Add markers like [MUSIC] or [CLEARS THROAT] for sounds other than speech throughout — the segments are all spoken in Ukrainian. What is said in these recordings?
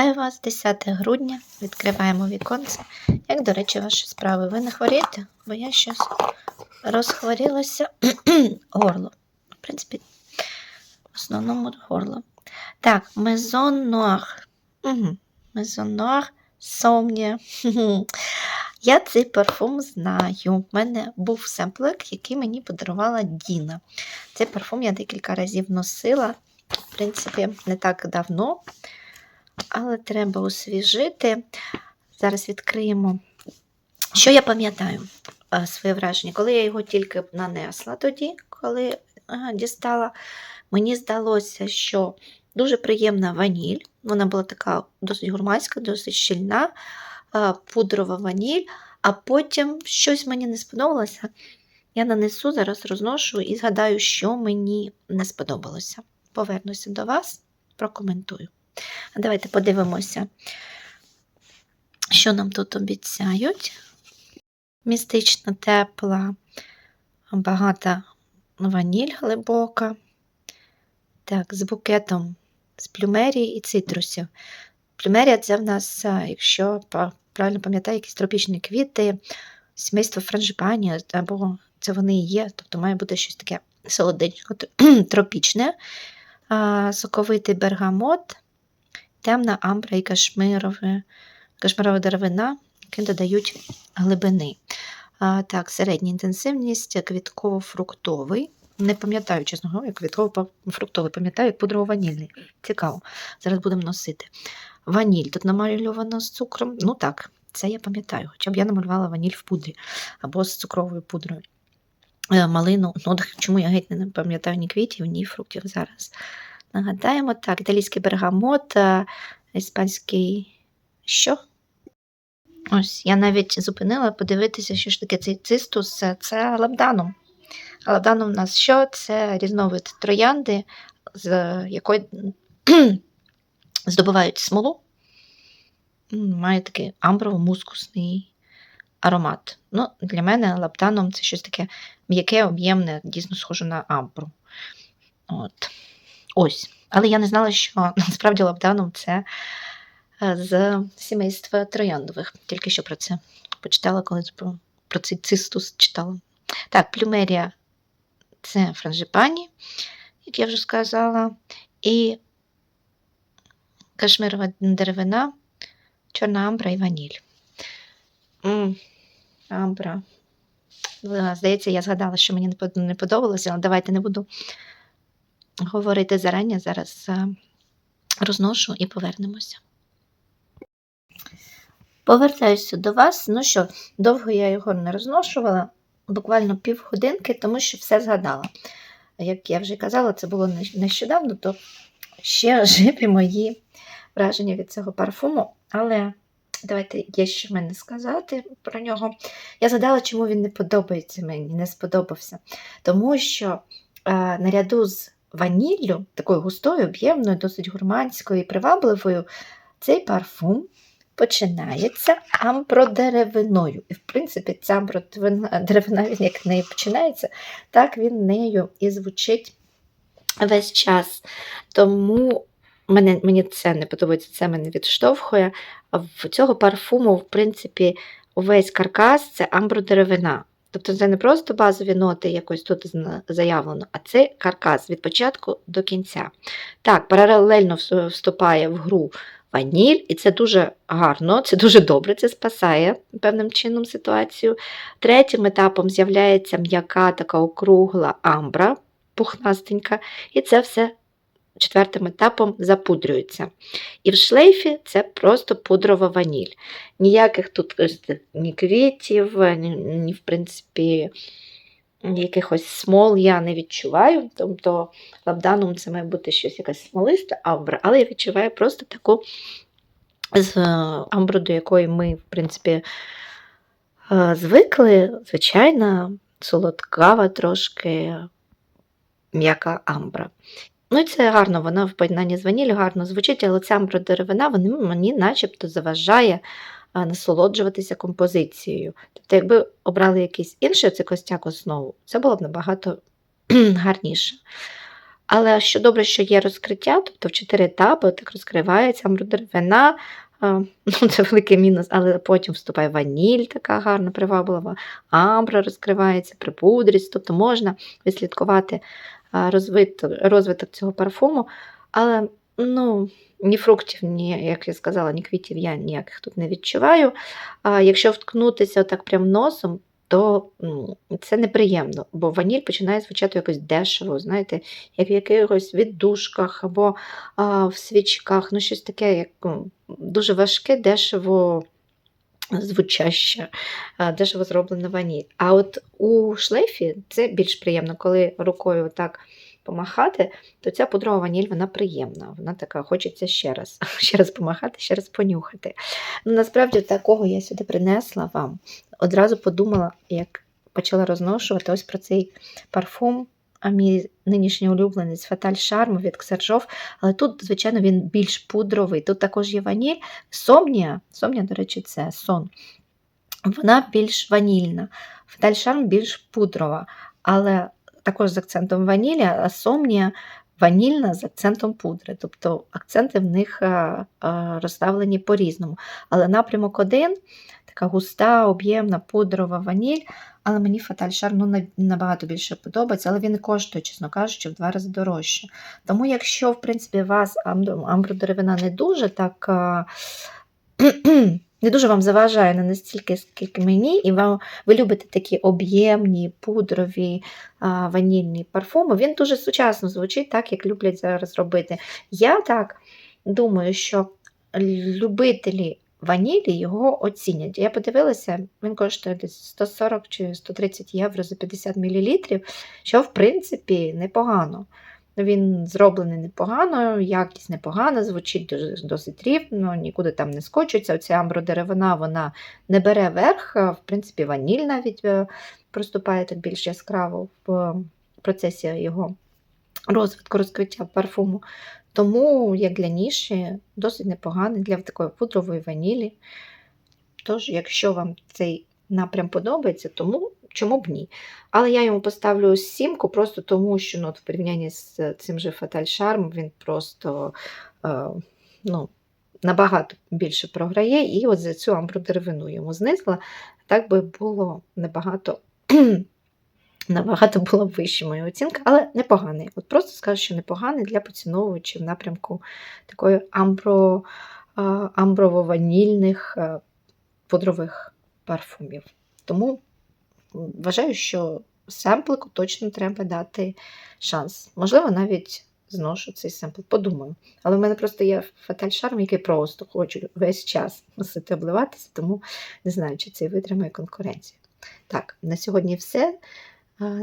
Вітаю вас 10 грудня. Відкриваємо віконце. Як, до речі, ваші справи? Ви не хворієте? Бо я щось розхворілося [CLEARS THROAT] горло. В принципі, в основному горло. Так, Noir. Угу. Noir Somnia. Я цей парфум знаю. У мене був семплик, який мені подарувала Діна. Цей парфум я декілька разів носила. В принципі, не так давно але треба освіжити. Зараз відкриємо. Що я пам'ятаю своє враження? Коли я його тільки нанесла тоді, коли дістала, мені здалося, що дуже приємна ваніль. Вона була така досить гурманська, досить щільна, пудрова ваніль, а потім щось мені не сподобалося. Я нанесу, зараз розношу і згадаю, що мені не сподобалося. Повернуся до вас, прокоментую. Давайте подивимося, що нам тут обіцяють. Містична тепла, багата ваніль глибока. Так, з букетом з плюмерії і цитрусів. Плюмерія це в нас, якщо правильно пам'ятаю, якісь тропічні квіти, сімейство франжипані, або це вони і є, тобто має бути щось таке солоденько, [CLEARS THROAT] тропічне, соковитий бергамот темна амбра і кашмирове, кашмирова деревина, які додають глибини. А, Так, середня інтенсивність, квітково-фруктовий. Не пам'ятаю, чесно говоря, квітково-фруктовий, пам'ятаю, як пудрово-ванільний. Цікаво. Зараз будемо носити. Ваніль тут намальовано з цукром. Ну так, це я пам'ятаю, хоча б я намалювала ваніль в пудрі або з цукровою пудрою. Е, малину, ну чому я геть не пам'ятаю ні квітів, ні фруктів зараз. Нагадаємо, так, італійський бергамот, е, іспанський що? Ось, я навіть зупинила подивитися, що ж таке цей цистус це лабданум. А лабданум у нас що? Це різновид троянди, з якої [CLEARS THROAT] здобувають смолу. Має такий амброво-мускусний аромат. Ну, Для мене лабданом це щось таке м'яке, об'ємне, дійсно схоже на амбру. От. Ось. Але я не знала, що [LAUGHS] насправді лабданом це е, з сімейства трояндових. Тільки що про це почитала, коли про, про цей цистус читала. Так, плюмерія це франжипані, як я вже сказала, і кашмирова деревина, чорна амбра і ваніль. М -м, амбра. Здається, я згадала, що мені не подобалося, але давайте не буду говорити зарані, зараз е, розношу і повернемося. Повертаюся до вас. Ну що, довго я його не розношувала, буквально півгодинки, тому що все згадала. Як я вже казала, це було нещодавно, то ще живі мої враження від цього парфуму. Але давайте є що в мене сказати про нього. Я згадала, чому він не подобається мені, не сподобався. Тому що е, наряду з ваніллю, такою густою, об'ємною, досить гурманською і привабливою, цей парфум починається амбродеревиною. І, в принципі, ця амбродеревина, він як нею починається, так він нею і звучить весь час. Тому Мені, мені це не подобається, це мене відштовхує. В цього парфуму, в принципі, увесь каркас це амбродеревина. Тобто це не просто базові ноти, якось тут заявлено, а це каркас від початку до кінця. Так, паралельно вступає в гру ваніль, і це дуже гарно, це дуже добре, це спасає певним чином ситуацію. Третім етапом з'являється м'яка така округла амбра, пухнастенька, і це все четвертим етапом запудрюється. І в шлейфі це просто пудрова ваніль. Ніяких тут ні квітів, ні, в принципі, якихось смол я не відчуваю. Тобто лабданум це має бути щось якась смолиста амбра, але я відчуваю просто таку з амбру, до якої ми, в принципі, е, звикли, звичайна, солодкава трошки м'яка амбра. Ну і це гарно, вона в поєднанні з ваніллю гарно звучить, але ця амбродеревина мені начебто заважає насолоджуватися композицією. Тобто, якби обрали якийсь інший цей костяк основу, це було б набагато [CLEARS THROAT] гарніше. Але що добре, що є розкриття, тобто в чотири етапи так розкривається амбродеревина, [LAUGHS] ну, це великий мінус, але потім вступає ваніль, така гарна, приваблива, амбра розкривається, припудрість, тобто можна відслідкувати розвиток, розвиток цього парфуму, але ну, ні фруктів, ні, як я сказала, ні квітів я ніяких тут не відчуваю. А якщо вткнутися отак прям носом, то ну, це неприємно, бо ваніль починає звучати якось дешево, знаєте, як в якихось віддушках або а, в свічках, ну щось таке, як ну, дуже важке, дешево звучаще, а, дешево зроблена ваніль. А от у шлейфі це більш приємно, коли рукою так помахати, то ця пудрова ваніль вона приємна. Вона така, хочеться ще раз, [LAUGHS] ще раз помахати, ще раз понюхати. Ну, насправді такого я сюди принесла вам. Одразу подумала, як почала розношувати ось про цей парфум. А мій нинішній улюбленець Фаталь Шарм від Ксержов, але тут, звичайно, він більш пудровий. Тут також є ваніль. Сомнія, сомнія, до речі, це сон. Вона більш ванільна. Фаталь Шарм більш пудрова, але також з акцентом ванілі, а сомнія ванільна з акцентом пудри. Тобто акценти в них а, а, розставлені по-різному. Але напрямок один така густа, об'ємна, пудрова ваніль. Але мені Фаталь Шар ну, набагато більше подобається, але він коштує, чесно кажучи, в два рази дорожче. Тому, якщо, в принципі, вас амбродеревина не дуже так. [CLEARS THROAT] Не дуже вам заважає не настільки, скільки мені, і вам, ви любите такі об'ємні, пудрові а, ванільні парфуми. Він дуже сучасно звучить, так, як люблять зараз робити. Я так думаю, що любителі ванілі його оцінять. Я подивилася, він коштує десь 140 чи 130 євро за 50 мл, що, в принципі, непогано. Він зроблений непогано, якість непогана, звучить досить рівно, нікуди там не скочується. Оця амбродеревина вона не бере верх, в принципі, ваніль навіть е, проступає так більш яскраво в процесі його розвитку, розкриття парфуму. Тому, як для ніші, досить непоганий для такої пудрової ванілі. Тож, якщо вам цей напрям подобається, тому чому б ні? Але я йому поставлю сімку, просто тому, що ну, в порівнянні з цим же Fatal Charm він просто е, ну, набагато більше програє, і от за цю амбродеревину йому знизила, так би було набагато. [CLEARS THROAT] Набагато була вища моя оцінка, але непоганий. От Просто скажу, що непоганий для поціновувачів в напрямку такої амбро, амброво-ванільних пудрових парфумів. Тому вважаю, що семплику точно треба дати шанс. Можливо, навіть зношу цей семпл, подумаю. Але в мене просто є фаталь шарм, який просто хочу весь час носити обливатися, тому не знаю, чи це витримає конкуренцію. Так, на сьогодні все.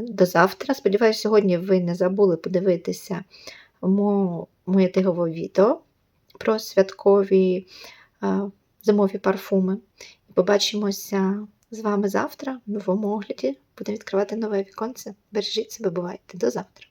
До завтра. Сподіваюся, сьогодні ви не забули подивитися моє тигове відео про святкові зимові парфуми. Побачимося з вами завтра в новому огляді. Будемо відкривати нове віконце. Бережіть себе, бувайте. До завтра!